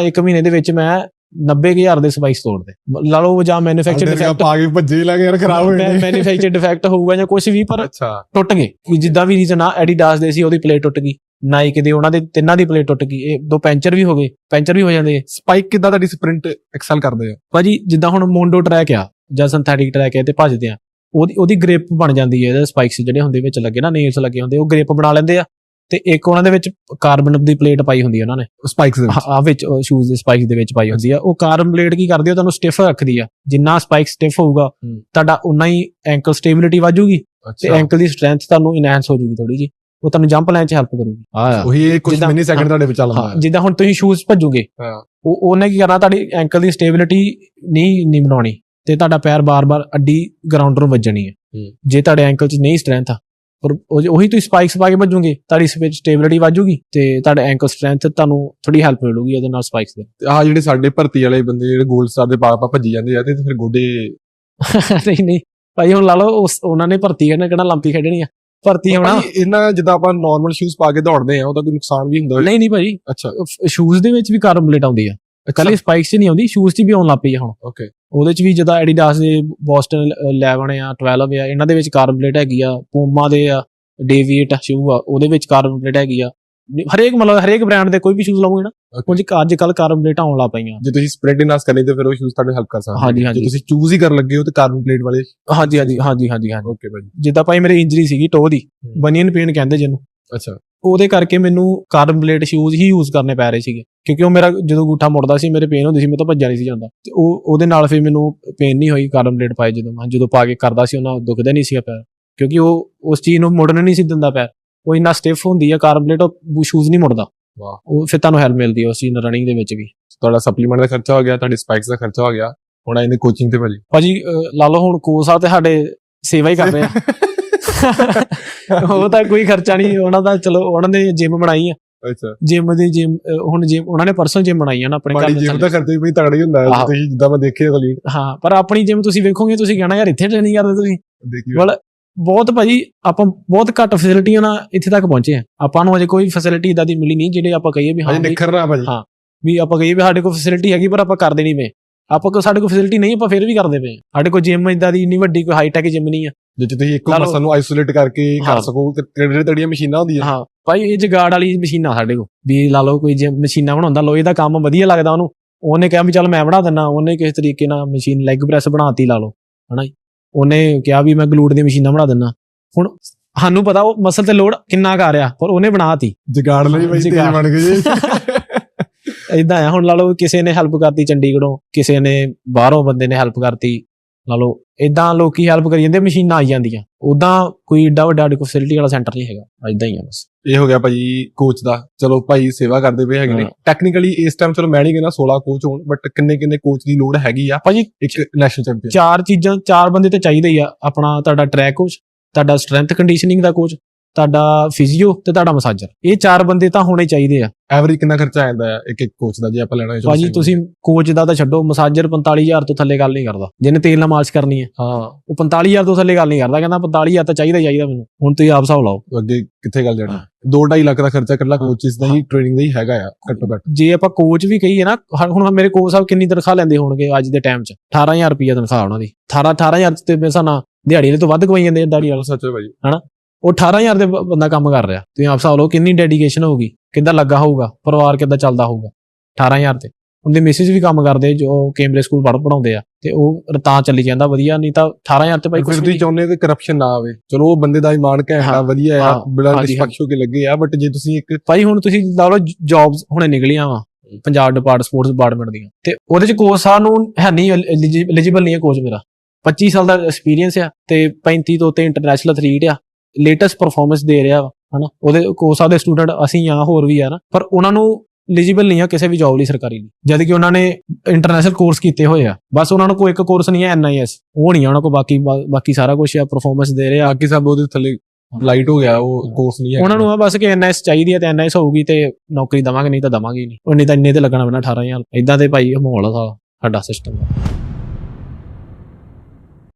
ਇੱਕ ਮਹੀਨੇ ਦੇ ਵਿੱਚ ਮੈਂ 90000 ਦੇ ਸਪਾਈਸ ਤੋੜਦੇ। ਲਾ ਲਓ ਜਾਂ ਮੈਨੂਫੈਕਚਰ ਡਿਫੈਕਟ ਪਾ ਕੇ ਭੱਜੇ ਲੱਗੇ ਯਾਰ ਖਰਾਬ ਹੋਏ ਨੇ ਮੈਨੂਫੈਕਚਰ ਡਿਫੈਕਟ ਹੋਊਗਾ ਜਾਂ ਕੁਝ ਵੀ ਪਰ ਟੁੱਟ ਗਏ। ਜਿੱਦਾਂ ਵੀ ਰੀਜ਼ਨ ਆ ਐਡੀਡਾਸ ਦੇ ਸੀ ਉਹਦੀ ਪਲੇਟ ਟੁੱਟ ਗਈ। ਨਾਈਕ ਦੇ ਉਹਨਾਂ ਦੇ ਤਿੰਨਾਂ ਦੀ ਪਲੇਟ ਟੁੱਟ ਗਈ। ਇਹ ਦੋ ਪੈਂਚਰ ਵੀ ਹੋ ਗਏ। ਪੈਂਚਰ ਵੀ ਹੋ ਜਾਂਦੇ ਆ। ਸਪਾਈਕ ਕਿੱਦਾਂ ਤੁਹਾਡੀ ਸਪ੍ਰਿੰਟ ਐਕਸਲ ਕਰਦੇ ਆ? ਭਾਜੀ ਜਿੱਦਾਂ ਹੁਣ ਮੋਂਡੋ ਟਰੈਕ ਆ ਜਾਂ ਸਿੰਥੈਟਿਕ ਟਰੈਕ ਹੈ ਤੇ ਭੱਜਦੇ ਆ। ਉਹਦੀ ਉਹਦੀ ਗ੍ਰਿਪ ਬਣ ਜਾਂਦੀ ਹੈ ਇਹਦੇ ਸਪਾਈਕਸ ਜਿਹੜੇ ਹੁੰਦੇ ਵਿੱਚ ਲੱਗੇ ਨਾ ਨੇਲਸ ਲੱਗੇ ਹੁੰਦੇ ਉਹ ਗ੍ਰਿਪ ਬਣਾ ਲੈਂਦੇ ਆ। ਤੇ ਇੱਕ ਉਹਨਾਂ ਦੇ ਵਿੱਚ ਕਾਰਬਨ ਦੀ ਪਲੇਟ ਪਾਈ ਹੁੰਦੀ ਹੈ ਉਹਨਾਂ ਨੇ। ਸਪਾਈਕਸ ਦੇ ਵਿੱਚ? ਆ ਵਿੱਚ ਸ਼ੂਜ਼ ਦੇ ਸਪਾਈਕਸ ਦੇ ਵਿੱਚ ਪਾਈ ਹੁੰਦੀ ਆ। ਉਹ ਕਾਰਬਨ ਪਲੇਟ ਕੀ ਕਰਦੀ ਆ? ਤੁਹਾਨੂੰ ਸਟਿਫ ਰੱਖਦੀ ਆ। ਜਿੰਨਾ ਸਪਾਈਕ ਸਟਿਫ ਹੋਊਗਾ ਹੂੰ। ਤੁਹਾਡਾ ਉਨਾ ਹੀ ਐਂਕਲ ਸਟੇਬਿਲਿਟੀ ਵਾਜੂਗੀ ਤੇ ਐਂਕਲ ਦੀ ਸਟਰੈਂਥ ਤੁਹਾਨੂੰ ਇਨਹੈਂਸ ਹੋ ਜੂਗੀ ਥੋੜੀ ਜੀ ਉਹ ਤੁਹਾਨੂੰ ਜੰਪ ਲੈਣ ਚ ਹੈਲਪ ਕਰੂਗੀ। ਆ ਉਹੀ ਇਹ ਕੁਝ ਮਿਨੀ ਸੈਕਿੰਡ ਤੁਹਾਡੇ ਵਿੱਚ ਚੱਲਦਾ ਹਾਂ। ਜਿੱਦਾਂ ਹੁਣ ਤੁਸੀਂ ਸ਼ੂਜ਼ ਭੱਜੋਗੇ ਹਾਂ। ਉਹ ਉਹਨੇ ਕੀ ਕਰਨਾ? ਤੁਹਾਡੀ ਐਂਕਲ ਦੀ ਸਟੇਬਿਲਿਟੀ ਨਹੀਂ ਨਹੀਂ ਬਣਾਉਣੀ। ਤੇ ਤੁਹਾਡਾ ਪੈਰ ਬਾਰ-ਬਾਰ ਅੱਡੀ ਗਰਾਊਂਡ ਨੂੰ ਵੱਜਣੀ ਹੈ ਹੂੰ। ਜੇ ਤੁਹਾਡੇ ਐਂਕਲ 'ਚ ਨਹੀਂ ਸਟਰੈਂਥ ਆ ਪਰ ਉਹ- ਤੁਸੀਂ ਸਪਾਈਕਸ ਪਾ ਕੇ ਭੱਜੋਗੇ ਤੁਹਾਡੀ ਵਿੱਚ ਸਟੇਬਿਲਿਟੀ ਵਾਜੂਗੀ ਤੇ ਤੁਹਾਡਾ ਐਂਕਲ ਸਟਰੈਂਥ ਤੁਹਾਨੂੰ ਥੋੜੀ ਹੈਲਪ ਮਿਲੂਗੀ ਉਹਦੇ ਨਾਲ ਸਪਾਈਕਸ ਦੇ। ਆ ਜਿਹੜੇ ਸਾਡੇ ਭਰਤੀ ਵਾਲੇ ਬੰਦੇ ਜਿਹੜੇ 골ਡ ਸਟਾਰ ਦੇ ਪਾ ਪਾ ਭੱਜੀ ਜਾਂਦੇ ਆ ਤੇ ਫਿਰ ਗੋਡੇ ਨਹੀਂ ਨਹੀਂ। ਭਾਈ ਹੁਣ ਲਾ ਲਓ ਉਸ- ਉਹਨਾਂ ਨੇ ਭਰਤੀ ਕਰਨਾ ਕਿਹੜਾ ਲੰਪੀ ਖੇਡਣੀ ਆ? ਭਰਤੀ ਹੋਣਾ। ਇਹਨਾਂ ਜਿੱਦਾਂ ਆਪਾਂ ਨਾਰਮਲ ਸ਼ੂਜ਼ ਪਾ ਕੇ ਦੌੜਦੇ ਆ ਉਹਦਾ ਕੋਈ ਨੁਕਸਾਨ ਵੀ ਹੁੰਦਾ ਨਹੀਂ ਨਹੀਂ ਭਾਈ। ਅੱਛਾ। ਸ਼ੂਜ਼ ਦੇ ਵਿੱਚ ਵੀ ਕਾਰਬਨ ਪਲੇਟ ਆਉਂਦੀ ਆ। ਕੱਲੀ ਸਪਾਈਕਸ 'ਚ ਨਹੀਂ ਆਉਂਦੀ ਸ਼ੂਜ਼ 'ਚ ਵੀ ਆਉਣ ਲੱਗ ਪਈ ਆ ਹੁਣ। ਓਕੇ ਉਹਦੇ 'ਚ ਵੀ ਜਿੱਦਾਂ ਐਡੀਡਾਸ ਦੇ ਬੋਸਟਨ 11 ਆ 12 ਆ ਇਹਨਾਂ ਦੇ ਵਿੱਚ ਕਾਰਬਨ ਪਲੇਟ ਹੈਗੀ ਆ ਪੂਮਾ ਦੇ ਆ ਡੇਵੀਟ ਸ਼ੂ ਆ ਉਹਦੇ ਵਿੱਚ ਕਾਰਬਨ ਪਲੇਟ ਹੈਗੀ ਆ ਹਰੇਕ ਮਤਲਬ ਹਰੇਕ ਬ੍ਰਾਂਡ ਦੇ ਕੋਈ ਵੀ ਸ਼ੂਜ਼ ਲਵੋਗੇ ਨਾ. ਕੁਝ ਅੱਜ ਕੱਲ ਕਾਰਬਨ ਪਲੇਟ ਆਉਣ ਲੱਗ ਪਈਆਂ ਜੇ ਤੁਸੀਂ ਸਪ੍ਰਿੰਟ ਇਨਾਸ ਕਰਨੀ ਤੇ ਫਿਰ ਉਹ ਸ਼ੂਜ਼ ਤੁਹਾਡੇ ਹੈਲਪ ਕਰ ਸਕਦੇ ਜੇ। ਤੁਸੀਂ ਚੂਜ਼ ਹੀ ਕਰਨ ਲੱਗੇ ਹੋ ਤੇ ਕਾਰਬਨ ਪਲੇਟ ਵਾਲੇ ਹਾਂਜੀ ਹਾਂਜੀ ਹਾਂਜੀ ਹਾਂਜੀ ਹਾਂਜੀ ਓਕੇ ਭਾਈ ਜਿੱਦਾਂ ਭਾਈ ਮੇਰੀ ਇੰਜਰੀ ਸੀਗੀ ਟੋ ਦੀ। ਬਨੀਅਨ ਪੇਨ ਕਹਿੰਦੇ ਜਿਹਨੂੰ ਅੱਛਾ। ਉਹਦੇ ਕਰਕੇ ਮੈਨੂੰ ਕਾਰਬਨ ਪਲੇਟ ਸ਼ੂਜ਼ ਹੀ ਯੂਜ਼ ਕਰਨੇ ਪੈ ਰਹੇ ਸੀਗੇ। ਕਿਉਂਕਿ ਉਹ ਮੇਰਾ ਜਦੋਂ ਅੰਗੂਠਾ ਮੁੜਦਾ ਸੀ ਮੇਰੇ ਪੇਨ ਹੁੰਦੀ ਸੀ ਮੈਂ ਤਾਂ ਭੱਜਿਆ ਨਹੀਂ ਸੀ ਜਾਂਦਾ। ਤੇ ਉਹ ਉਹਦੇ ਨਾਲ ਫਿਰ ਮੈਨੂੰ ਪੇਨ ਨਹੀਂ ਹੋਈ ਕਾਰਬਨ ਪਲੇਟ ਪਾਏ ਜਦੋਂ ਮੈਂ। ਜਦੋਂ ਪਾ ਕੇ ਕਰਦਾ ਸੀ ਉਹਨਾਂ ਦੁਖਦਾ ਨਹੀਂ ਸੀਗਾ ਪੈਰ ਕਿਉਂਕਿ ਉਹ ਉਸ ਚੀਜ਼ ਨੂੰ ਮੁੜਨ ਨਹੀਂ ਸੀ ਦਿੰਦਾ ਪੈਰ ਉਹ ਇੰਨਾ ਸਟਿਫ ਹੁੰਦੀ ਹੈ ਕਾਰਬਨ ਪਲੇਟ ਉਹ ਸ਼ੂਜ਼ ਨਹੀਂ ਮੁੜਦਾ। ਵਾਹ। ਉਹ ਫਿਰ ਤੁਹਾਨੂੰ ਹੈਲਪ ਮਿਲਦੀ ਹੈ ਉਸ ਚੀਜ਼ ਨਾਲ ਰਨਿੰਗ ਦੇ ਵਿੱਚ ਵੀ। ਤੁਹਾਡਾ ਸਪਲੀਮੈਂਟ ਦਾ ਖਰਚਾ ਹੋ ਗਿਆ ਤੁਹਾਡੇ ਸਪਾਈਕਸ ਦਾ ਖਰਚਾ ਹੋ ਗਿਆ। ਹੁਣ ਆਇੰਦੇ ਕੋਚਿੰਗ ਤੇ ਭਾਜੀ। ਭਾਜੀ ਲਾ ਲਓ ਹੁਣ ਕੋਚ ਸਾਹਿਬ ਤੇ ਸਾਡੇ ਸੇਵਾ ਹੀ ਕਰ ਰਹੇ ਆ। ਉਹ ਤਾਂ ਕੋਈ ਖਰਚਾ ਨਹੀਂ ਉਹਨਾਂ ਦਾ ਚਲੋ ਉਹਨਾਂ ਨੇ ਜਿਮ ਬਣਾਈ ਆ ਅੱਛਾ ਜਿਮ ਦੀ ਜਿਮ ਹੁਣ ਜਿਮ ਉਹਨਾਂ ਨੇ ਪਰਸਨਲ ਜਿਮ ਬਣਾਈ ਆ ਨਾ ਆਪਣੇ ਘਰ ਦੇ ਜਿਮ ਥੱਲੇ। ਦਾ ਖਰਚਾ ਵੀ ਤਗੜਾ ਹੀ ਹੁੰਦਾ। ਤੁਸੀਂ ਜਿੱਦਾਂ ਮੈਂ ਦੇਖਿਆ ਤਾਂ ਲੀਡ ਹਾਂ ਪਰ ਆਪਣੀ ਜਿਮ ਤੁਸੀਂ ਵੇਖੋਗੇ ਤੁਸੀਂ ਕਹਿਣਾ ਯਾਰ ਇੱਥੇ ਟ੍ਰੇਨਿੰਗ ਕਰਦੇ ਤੁਸੀਂ ਦੇਖੀ ਬਹੁਤ ਭਾਜੀ ਆਪਾਂ ਬਹੁਤ ਘੱਟ ਫੈਸਿਲਿਟੀਆਂ ਨਾਲ ਇੱਥੇ ਤੱਕ ਪਹੁੰਚੇ ਆ ਆਪਾਂ ਨੂੰ ਅਜੇ ਕੋਈ ਫੈਸਿਲਿਟੀ ਇਦਾਂ ਦੀ ਮਿਲੀ ਨਹੀਂ ਜਿਹੜੇ ਆਪਾਂ ਕਹੀਏ ਵੀ ਹਾਂ ਵੀ- ਨਿਖਰਨਾ ਭਾਜੀ ਹਾਂ। ਵੀ ਆਪਾਂ ਕਹੀਏ ਵੀ ਸਾਡੇ ਕੋਲ ਫੈਸਿਲਿਟੀ ਹੈਗੀ ਪਰ ਆਪਾਂ ਕਰਦੇ ਨਹੀਂ ਪਏ ਆਪਾਂ ਕੋਲ ਸਾਡੇ ਕੋਲ ਫੈਸਿਲਿਟੀ ਨਹੀਂ ਆਪਾਂ ਫਿਰ ਵੀ ਕਰਦੇ ਪਏ। ਸਾਡੇ ਕੋਲ ਜਿਮ ਇਦਾਂ ਦੀ ਇੰਨੀ ਵੱਡੀ ਕੋਈ ਹਾਈ ਟੈਕ ਜਿਮ ਨਹੀਂ ਆ ਜੇ ਤੁਸੀਂ ਇੱਕੋ ਲਾ ਲਓ। ਮਸਲ ਨੂੰ ਆਈਸੋਲੇਟ ਕਰਕੇ ਹਾਂ। ਕਰ ਸਕੋ ਤੇ ਕਿਹੜੇ ਤੜੀਆਂ ਮਸ਼ੀਨਾਂ ਹੁੰਦੀਆਂ। ਹਾਂ ਭਾਈ ਇਹ ਜਗਾੜ ਵਾਲੀ ਮਸ਼ੀਨਾਂ ਸਾਡੇ ਕੋਲ। ਵੀ ਲਾ ਲਓ ਕੋਈ ਜਿਮ ਮਸ਼ੀਨਾਂ ਬਣਾਉਂਦਾ ਲੋਹੇ ਦਾ ਕੰਮ ਵਧੀਆ ਲੱਗਦਾ ਉਹਨੂੰ। ਉਹਨੇ ਕਿਹਾ ਵੀ ਚੱਲ ਮੈਂ ਬਣਾ ਦਿੰਨਾ ਉਹਨੇ ਕਿਸ ਤਰੀਕੇ ਨਾਲ ਮਸ਼ੀਨ ਲੈਗ ਪ੍ਰੈਸ ਬਣਾਤੀ ਲਾ ਲਓ ਹਨਾ ਜੀ। ਉਹਨੇ ਕਿਹਾ ਵੀ ਮੈਂ ਗਲੂਟ ਦੀ ਮਸ਼ੀਨਾਂ ਬਣਾ ਦਿੰਨਾ। ਹੁਣ ਸਾਨੂੰ ਪਤਾ ਉਹ ਮਸਲ ਤੇ ਲੋਡ ਕਿੰਨਾ ਕਰ ਰਿਹਾ ਪਰ ਉਹਨੇ ਬਣਾਤੀ। ਜਗਾੜ ਲਈ ਭਾਈ ਤੇਜ਼ ਜੁਗਾੜ। ਬਣ ਗਏ ਜੀ ਇਦਾਂ ਆ ਹੁਣ ਲਾ ਲਓ ਕਿਸੇ ਨੇ ਹੈਲਪ ਕਰਤੀ ਚੰਡੀਗੜ੍ਹੋਂ ਕਿਸੇ ਨੇ ਬਾਹਰੋਂ ਬੰਦੇ ਨੇ ਹੈਲਪ ਕਰਤੀ। ਲਾ ਲਓ ਇਦਾਂ ਲੋਕੀ ਹੈਲਪ ਕਰੀ ਜਾਂਦੇ ਮਸ਼ੀਨਾਂ ਆਈ ਜਾਂਦੀਆਂ। ਉਦਾਂ ਕੋਈ ਏਡਾ ਵੱਡਾ ਕੋਈ ਫੈਸਿਲਿਟੀ ਵਾਲਾ ਸੈਂਟਰ ਨਹੀਂ ਹੈਗਾ। ਇਦਾਂ ਹੀ ਆ ਬਸ। ਇਹ ਹੋ ਗਿਆ ਭਾਈ ਕੋਚ ਦਾ। ਚਲੋ ਭਾਈ ਸੇਵਾ ਕਰਦੇ ਪਏ ਹੈਗੇ ਨੇ। ਟੈਕਨੀਕਲੀ ਇਸ ਟਾਈਮ ਚਲੋ ਮੈਂ ਨਹੀਂ ਕਹਿੰਦਾ 16 ਕੋਚ ਹੋਣ ਬਟ ਕਿੰਨੇ ਕਿੰਨੇ ਕੋਚ ਦੀ ਲੋੜ ਹੈਗੀ ਆ ਭਾਜੀ ਇੱਕ ਨੈਸ਼ਨਲ ਚੈਂਪੀਅਨ ਚਾਰ ਚੀਜ਼ਾਂ ਚਾਰ ਬੰਦੇ ਤੇ ਚਾਹੀਦੇ ਹੀ ਆ। ਆਪਣਾ ਤੁਹਾਡਾ ਟਰੈਕ ਕੋਚ ਤੁਹਾਡਾ ਸਟਰੈਂਥ ਕੰਡੀਸ਼ਨਿੰਗ ਦਾ ਕੋਚ ਤੁਹਾਡਾ ਫਿਜ਼ੀਓ ਤੇ ਤੁਹਾਡਾ ਮਸਾਜਰ ਇਹ ਚਾਰ ਬੰਦੇ ਤਾਂ ਹੋਣੇ ਚਾਹੀਦੇ ਆ। ਐਵਰੇਜ ਕਿੰਨਾ ਖਰਚਾ ਆਉਂਦਾ ਹੈ? ਇੱਕ ਇੱਕ ਕੋਚ ਦਾ ਜੇ ਆਪਾਂ ਲੈਣਾ ਹੋਵੇ ਭਾਜੀ। ਤੁਸੀਂ ਕੋਚ ਦਾ ਤਾਂ ਛੱਡੋ ਮਸਾਜਰ 45000 ਤੋਂ ਥੱਲੇ ਗੱਲ ਨਹੀਂ ਕਰਦਾ। ਜਿਹਨੇ ਤੇਲ ਨਾਲ ਮਾਲਿਸ਼ ਕਰਨੀ ਹੈ। ਹਾਂ। ਉਹ 45000 ਤੋਂ ਥੱਲੇ ਗੱਲ ਨਹੀਂ ਕਰਦਾ। ਕਹਿੰਦਾ 45000 ਤਾਂ ਚਾਹੀਦਾ ਹੀ ਚਾਹੀਦਾ ਮੈਨੂੰ। ਹੁਣ ਤੁਸੀਂ ਆਪ ਹਿਸਾਬ ਲਾਓ। ਅੱਗੇ ਕਿੱਥੇ ਗੱਲ ਜਾਣੀ? 2.5 ਲੱਖ ਦਾ ਖਰਚਾ ਇਕੱਲਾ ਕੋਚਿਸ ਦਾ ਹੀ ਟ੍ਰੇਨਿੰਗ ਦਾ ਹੀ ਹੈਗਾ ਆ ਘੱਟੋ ਘੱਟ। ਜੇ ਆਪਾਂ ਕੋਚ ਵੀ ਕਹੀਏ ਨਾ ਹੁਣ ਮੇਰੇ ਕੋਚ ਸਾਹਿਬ ਕਿੰਨੀ ਤਨਖਾਹ ਲੈਂਦੇ ਹੋਣਗੇ ਅੱਜ ਦੇ ਟਾਈਮ 'ਚ? 18000 ਰੁਪਏ ਤਨਖਾਹ ਉਹਨਾਂ ਦੀ। 18 18000 ਤੇ ਮੇਰੇ ਨਾਲ ਦਿਹਾੜੀ ਦੇ ਤੋਂ ਵੱਧ ਕਮਾਈ ਜਾਂਦੇ ਆ ਦਿਹਾੜੀ ਵਾਲੇ। ਸੱਚ ਹੈ ਭਾਈ ਉਹ 18000 ਦੇ ਬੰਦਾ ਕੰਮ ਕਰ ਰਿਹਾ। ਤੁਸੀਂ ਆਪ ਹਿਸਾਬ ਲਓ ਕਿੰਨੀ ਡੈਡੀਕੇਸ਼ਨ ਹੋਊਗੀ ਕਿੱਦਾਂ ਲੱਗਾ ਹੋਊਗਾ ਪਰਿਵਾਰ ਕਿੱਦਾਂ ਚੱਲਦਾ ਹੋਊਗਾ 18000 ਤੇ। ਉਹਦੇ ਮਿਸਿਸ ਵੀ ਕੰਮ ਕਰਦੇ ਜੋ ਕੈਮਰੇ ਸਕੂਲ ਪੜ੍ਹ ਪੜਾਉਂਦੇ ਆ ਤੇ ਉਹ ਤਾਂ ਚੱਲੀ ਜਾਂਦਾ ਵਧੀਆ ਨਹੀਂ ਤਾਂ 18000 ਤੇ ਭਾਈ ਕੁਝ ਤੁਸੀਂ ਚਾਹੁੰਦੇ ਕਿ ਕਰਪਸ਼ਨ ਨਾ ਆਵੇ? ਚਲੋ ਉਹ ਬੰਦੇ ਦਾ ਇਮਾਨ ਘੈਂਟਾ ਹਾਂ, ਵਧੀਆ ਆ ਬੜਾ ਨਿਸ਼ਪਕਸ਼ ਹੋ। ਕੇ ਲੱਗੇ ਆ ਬਟ ਜੇ ਤੁਸੀਂ ਇੱਕ ਭਾਈ ਹੁਣ ਤੁਸੀਂ ਲਾ ਲਓ ਜੌਬਸ ਹੁਣੇ ਨਿਕਲੀਆਂ ਵਾ ਪੰਜਾਬ ਡਿਪਾਰਟ ਸਪੋਰਟਸ ਡਿਪਾਰਟਮੈਂਟ ਦੀਆਂ ਤੇ ਉਹਦੇ ਚ ਕੋਚ ਸਾਹਿਬ ਨੂੰ ਹੈ ਨਹੀਂ ਐਲੀਜੀਬਲ ਨਹੀਂ ਹੈ ਕੋਚ ਮੇਰਾ। 25 ਸਾਲ ਦਾ ਐਕਸਪੀਰੀਅੰਸ ਆ ਤੇ 35 ਤੋਂ ਉੱਤੇ ਇੰਟਰਨੈਸ਼ਨਲ ਐਥਲੀਟ ਆ ਲੇਟੈਸਟ ਪਰਫਾਰਮੈਂਸ ਦੇ ਰਿਹਾ ਵਾ ਹਨਾ? ਉਹਦੇ ਸਾਹਿਬ ਦੇ ਸਟੂਡੈਂਟ ਅਸੀਂ ਆ ਹੋਰ ਵੀ ਆ ਨਾ ਪਰ ਉਹਨਾਂ ਨੂੰ ਐਲੀਜੀਬਲ ਨਹੀਂ ਆ ਕਿਸੇ ਵੀ ਜੌਬ ਲਈ ਸਰਕਾਰੀ ਲਈ। ਜਦ ਕਿ ਉਹਨਾਂ ਨੇ ਇੰਟਰਨੈਸ਼ਨਲ ਕੋਰਸ ਕੀਤੇ ਹੋਏ ਆ। ਬਸ ਉਹਨਾਂ ਨੂੰ ਕੋਈ ਇੱਕ ਕੋਰਸ ਨਹੀਂ ਹੈ ਐਨਆਈਐਸ ਉਹ ਨਹੀਂ ਆ ਉਹਨਾਂ ਕੋਲ ਬਾਕੀ ਬਾਕੀ ਸਾਰਾ ਕੁਝ ਆ ਪਰਫਾਰਮੈਂਸ ਦੇ ਰਹੇ। ਆ ਬਾਕੀ ਸਭ ਉਹਦੇ ਥੱਲੇ ਲਾਈਟ ਹੋ ਗਿਆ ਉਹ ਕੋਰਸ ਨਹੀਂ ਹੈ ਉਹਨਾਂ ਨੂੰ ਆ ਬਸ ਕਿ ਐਨਐਸ ਚਾਹੀਦੀ ਹੈ ਤੇ ਐਨਐਸ ਹੋਊਗੀ ਤੇ ਨੌਕਰੀ ਦਵਾਂਗੇ ਨਹੀਂ ਤਾਂ ਦਵਾਂਗੇ ਨਹੀਂ। ਉਹ ਨਹੀਂ ਤਾਂ ਇੰਨੇ ਤੇ ਲੱਗਣਾ ਪੈਣਾ 18000 ਇਦਾਂ ਦੇ ਭਾਈ ਮਾਹੌਲ ਆ ਸਾਡਾ ਸਿਸਟਮ